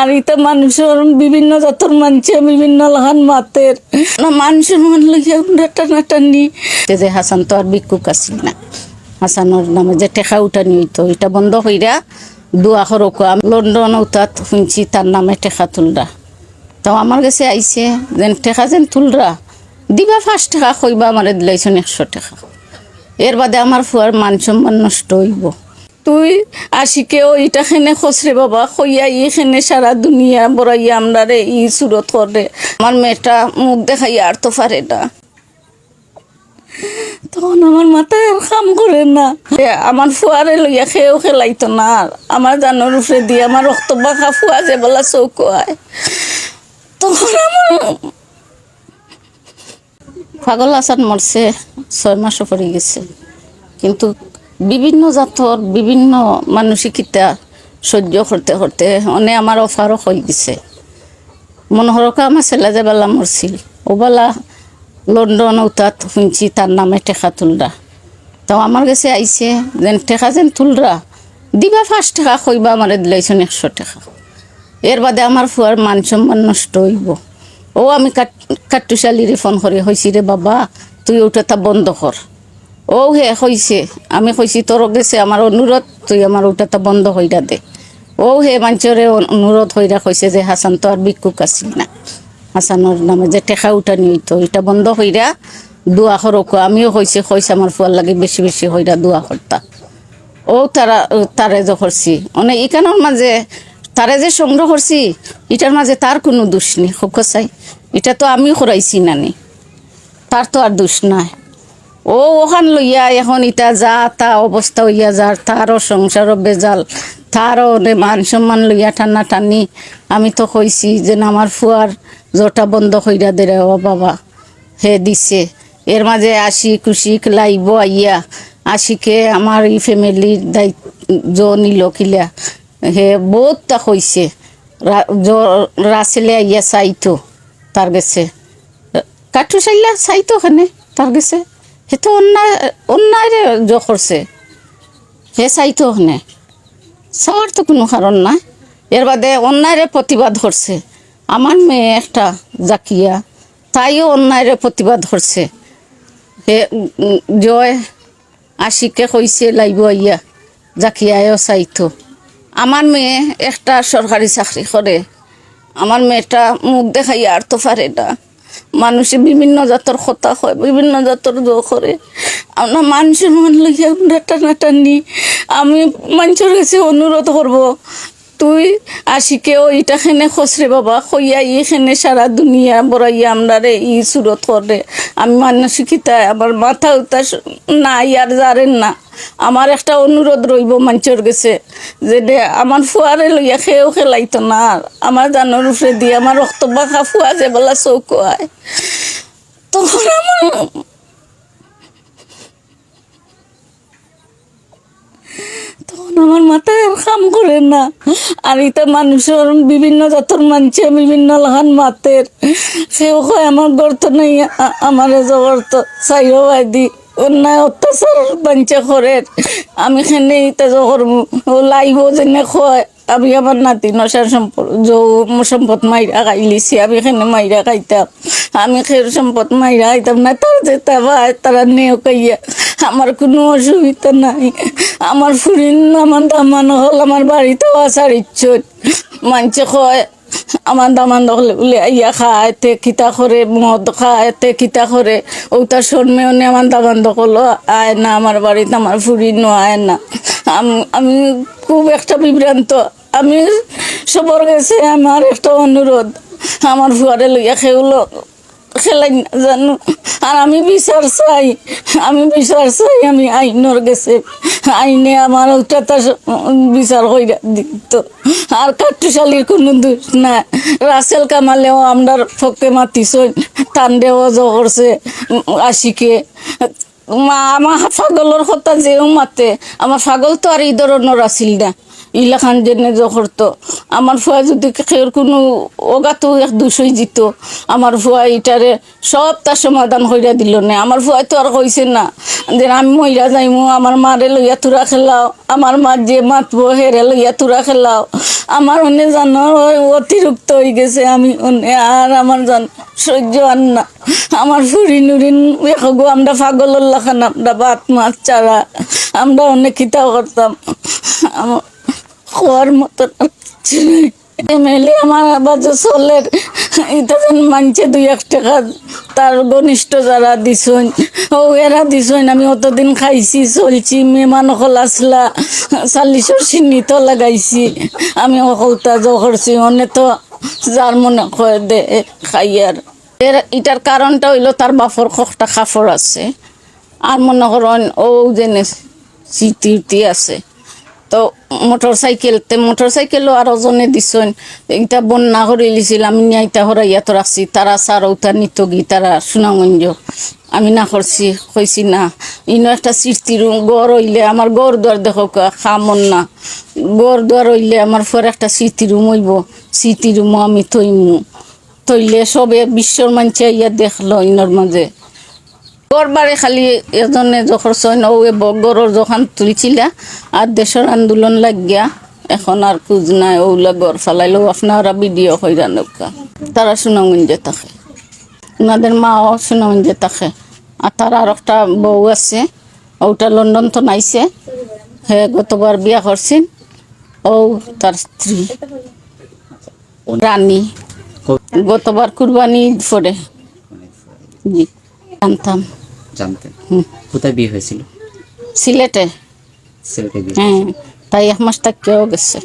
আর ইতা মানুষের বিভিন্ন জাতর মানছে বিভিন্ন লাহান মাতের। মানুষের মন টানি যে হাসান তো আর ভিক্ষুক আসিল না। হাসানোর নামে যে টেকা উঠানি হইতো, এটা বন্ধ হইরা দুয়া সরক লন্ডন উতাত শুনছি, তার নামে টেকা তুলরা। তো আমার কাছে আইছে, যেন টেকা যেন তুলরা। দিবা পাঁচ টাকা, কইবা আমার দিলাইছেন একশো টাকা। এর বাদে আমার ফুয়ার মান সম্মান নষ্ট হইব। তুই আশিকেও খেনে খসরে বাবা কইয়া ই খেনে সারা দুনিয়া বড়াইয়া আমরা রে ই সুরত করে। আমার মেয়েটা মুখ দেখাইয়া আর তো পারে না। তখন আমার মাথায় আর কাম করে না। আমার ফুয়ারে লইয়া খেয়েও খেলাইতো না আর। আমার জানোর উপরে দিয়ে আমার রক্ত বাঁকা ফুয়া যে বলা চৌকোয়ায়। তখন আমার পাগল আসান মরছে, ছয় মাসও পরে গেছে। কিন্তু বিভিন্ন জাতর বিভিন্ন মানসিকতা সহ্য করতে করতে অনেক আমার অফারও হয়ে গেছে। মনোহরকা আমার ছেলে যে বেলা মরছিল ও বেলা লন্ডন উতাত শুনছি তার নামে টেকা তুলরা তো আমার কাছে আইছে যেন টেকা যেন তুলরা দিবা পাঁচ টাকা কইবা আমার দিলাইছেন একশো টাকা এর বাদে আমার ফুয়ার মান সম্মান নষ্ট হইব। ও আমি কাট কাট্টুশালিরে ফোন করে হয়েছি রে বাবা, তুই ওটা তা বন্ধ কর ও হে হয়েছে আমি কইছি তোর গেছে আমার অনুরোধ, তুই আমার ওটা বন্ধ হইরা দে। ও হে মানুষরে অনুরোধ হইরা কইছে যে, হাসান তো আর ভিক্ষুক আসিল না। হাসানোর নামে যে টেকা উঠানি হইতো, এটা বন্ধ হইরা দোয়া করক আমিও কইছে কইছে আমার ফুয়ার লাগে বেশি বেশি হইরা দোয়া করতা। ও তারা তারে যে করছি অনেক ইকানোর মাঝে তারে যে সংগ্রহ করছি, এটার মাঝে তার কোনো দোষ নেই, খুব চাই এটা তো আমি করাইছি নানি তার তো আর দোষ নাই। ও ওখান লইয়া এখন ইটা যা তা অবস্থা হইয়া যার, তারও সংসারও বেজাল, তারও মান সম্মান লইয়া টানা টানি। আমি তো কইছি যে আমার ফুয়ার জোটা বন্ধ হইরা দে রে, ও বাবা, হে দিছে। এর মাঝে আসি খুশি লাইব আইয়া, আশিকে আমার এই ফ্যামিলির দায়িত্ব নিল কিলা। হে বহুতটা কইছে রাসেলে আইয়া চাইতো, তার গেছে কাঠু চাইলা চাইতো ওখানে তার গেছে তো অন্যায় অন্যায় রে জ করছে হে চাইতো চাওয়ার তো কোনো কারণ নাই। এর বাদে অন্যায়ের প্রতিবাদ করছে। আমার মেয়ে একটা জাকিয়া, তাইও অন্যায়ের প্রতিবাদ করছে। হে জয় আশিকে কইছে, লাইব আইয়া জাকিয়ায়ও চাইতো। আমার মেয়ে একটা সরকারি চাকরি করে। আমার মেয়েটা মুখ দেখাই আর তো পারে না। মানুষে বিভিন্ন জাতর কথা হয় বিভিন্ন জাতর জো করে আমরা মানুষের মন লইয়া আমরা টানাটানি আমি মানুষের কাছে অনুরোধ করব তুই আশিকেও ইটা খেনে খসরে বাবা কইয়া ই খেনে সারা দুনিয়া বড়াইয়া আমরা রে ই সুরত করে আমি মানসিকতা আমার মাথা উতা নাই আর জারেন না। আমার একটা অনুরোধ রইব মানুষের গেছে যে দে আমার ফুয়ারে লইয়া খেয়েও খেলাইতো না। আমার জানোর উপরে দিয়ে আমার রক্ত বাঁকা ফুয়া যে বলা চৌকোয়ায় তখন আমার তখন আমার মাথায় আর কাম করে না। আর এটা মানুষের বিভিন্ন জাতর মানছে, বিভিন্ন লাহান মাতের সেও কয় আমার গর্ত নেই আমার জগর তো চাইও দি। অন্যায় অত্যাচার বাঞ্চা করে আমি খেনে ইতা জগর ও লাইব যেনে কয়। আমি আমার নাতি নশার সম্পদ যৌ সম্পদ মাইরা খাইলিছি আমি এখানে মাইরা খাইতাম আমি খের সম্পদ মাইরা খাইতাম না তার যেতে ভাই তারা নেও কাইয়া আমার কোনো অসুবিধা নাই। আমার ফুরিন আমার দামান হল আমার বাড়িতেও আসার ইচ্ছুক মানছে কয় আমার দামান হলে উলে ইয়া খা এতে কিতা করে মদ খাইতে কিতা করে ওটা শর্মেও নে আমার দামান দখল আয় না আমার বাড়িতে আমার ফুরি ন, আয় না। আমি আমি খুব একটা বিভ্রান্ত। আমি সবর গেছে, আমার একটা অনুরোধ। আমার ফুয়ারে লইয়া খেউলো। খেলাই না জানো। আর আমি বিচার চাই। আমি বিচার চাই, আমি আইনর গেছে আইনে আমার তার বিচার কইরা দিত। আর কাট্টুশালির কোনো দোষ না রাসেল কামালেও আমরার ফকে তান্ডেও জ করছে আশিকে। মা, আমার ফাগলের কথা যেও মাতে। আমার ফাগল তো আর এই ধরনের আছিল না। ইলাখান জেনে যে করতো। আমার ফুয়া যদি খেয়ের কোনো অগাতো এক দুশই জিত, আমার ফুয়া ইটারে সব তার সমাধান কইরা দিল না। আমার ফুয়াই তো আর কইছে না যে আমি মহিলা যাইমু, আমার মারে লইয়া তুরা খেলাও, আমার মা যে মাতবো হেরে লইয়া তুরা খেলাও। আমার অনেক জানো অতিরিক্ত হয়ে গেছে আমি অনে আর আমার জান সহ্য আর না। আমার ফুরি নুরিন গো, আমরা পাগল লাখান আমরা ভাত মাছ চারা আমরা অনেক খিতা করতাম। আমার খোয়ার নেই এমএলএ আমার বাজে চলের এটা যেন মানছে দুই এক টাকা তার ঘনিষ্ঠ যারা দিছইন ও এরা দিছইন আমি অতদিন খাইছি, চলছি মেমান অকল আসলা চাল্লিশর চিনি তো লাগাইছি। আমি অকলতা জ করছি অনে তো যার মনে কয় দে খাই আর এর এটার কারণটা হইল তার বাপর কটা কাপড় আছে। আর মনে করেন ও যেনে উতি আছে। তো মোটর সাইকেলতে মোটর সাইকেলও আর ওজনে দিছেন। এটা বন্যা করে লিছিল, আমি নিয়াইতা হরাইয়া তো রাখছি। তারা সার উতা নিত গি তারা সুনামঞ্জ আমি না করছি, কইছি না। ইনো একটা সৃষ্টির গড় হইলে আমার গড় দুয়ার দেখো খামন না। গড় দুয়ার হইলে আমার ফের একটা স্মৃতি রুম হইব। স্মৃতি রুমও আমি থইমু। থইলে সবে বিশ্বর মানুষে ইয়া দেখল ইনোর মাঝে। গড়বারে খালি এজনে যখন ও গড়র যখন তুলছিলা। আর দেশের আন্দোলন লাগিয়া এখন আর খুঁজ নাই, ওগুলা গড় ফালাইলেও আপনারা ভিডিও হইরা নৌকা তারা সুনামগঞ্জে থাকে। ওনাদের মাও সুনামগঞ্জে থাকে। আর তার আর একটা বউ আছে, ওটা লন্ডন তো নাইছে। হে, গতবার বিয়া করছেন। ও, তার স্ত্রী। রানী। গতবার কুরবানি পরে। জি। জানতাম। জানতেন কোথায় বিয়ে হয়েছিল? সিলেটে। সিলেটে বিয়ে হ্যাঁ তাই এক মাস কেউ গেছে।